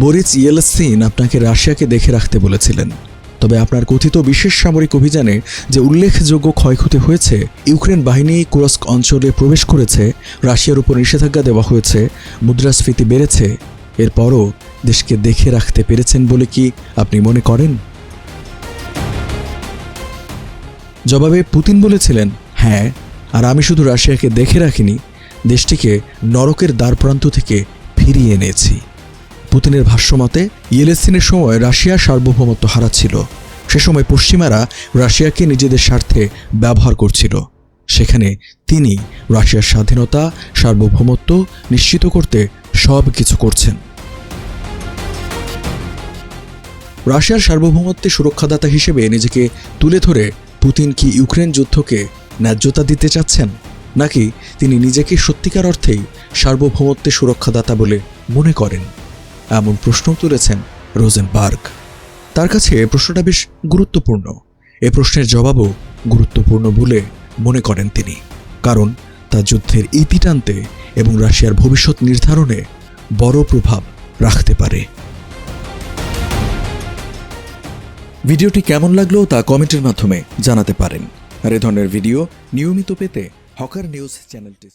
Boris ইয়েলসিন আপনাকে রাশিয়াকে দেখে রাখতে বলেছিলেন। তবে আপনার কথিত বিশেষ সামরিক অভিযানে যে উল্লেখযোগ্য ক্ষয়ক্ষতি হয়েছে, ইউক্রেন বাহিনী কুরস্ক অঞ্চলে প্রবেশ করেছে, রাশিয়ার উপর নিষেধাজ্ঞা দেওয়া হয়েছে, মুদ্রাস্ফীতি বেড়েছে, এরপরও দেশকে দেখে রাখতে পেরেছেন বলে কি আপনি মনে করেন? জবাবে পুতিন বলেছিলেন হ্যাঁ আর আমি শুধু রাশিয়াকে দেখে রাখিনি, দেশটিকে নরকের দ্বারপ্রান্ত থেকে ফিরিয়ে এনেছি। পুতিনের ভাষ্যমতে ইয়েলেসিনের সময় রাশিয়া সার্বভৌমত্ব হারাচ্ছিল সে সময় পশ্চিমারা রাশিয়াকে নিজেদের স্বার্থে ব্যবহার করছিল। সেখানে তিনি রাশিয়ার স্বাধীনতা, সার্বভৌমত্ব নিশ্চিত করতে সব কিছু করছেন। রাশিয়ার সার্বভৌমত্বের সুরক্ষাদাতা হিসেবে নিজেকে তুলে ধরে পুতিন কি ইউক্রেন যুদ্ধকে ন্যায্যতা দিতে চাচ্ছেন, নাকি তিনি নিজেকে সত্যিকার অর্থেই সার্বভৌমত্বের সুরক্ষাদাতা বলে মনে করেন? এমন প্রশ্ন তুলেছেন রোজেনবার্গ। তার কাছে প্রশ্নটা বেশ গুরুত্বপূর্ণ। এ প্রশ্নের জবাবও গুরুত্বপূর্ণ বলে মনে করেন তিনি। কারণ তা যুদ্ধের ইতি টানতে এবং রাশিয়ার ভবিষ্যৎ নির্ধারণে বড় প্রভাব রাখতে পারে। ভিডিওটি কেমন লাগল তা কমেন্টের মাধ্যমে জানাতে পারেন। আর এ ধরনের ভিডিও নিয়মিত পেতে হকার নিউজ চ্যানেলটি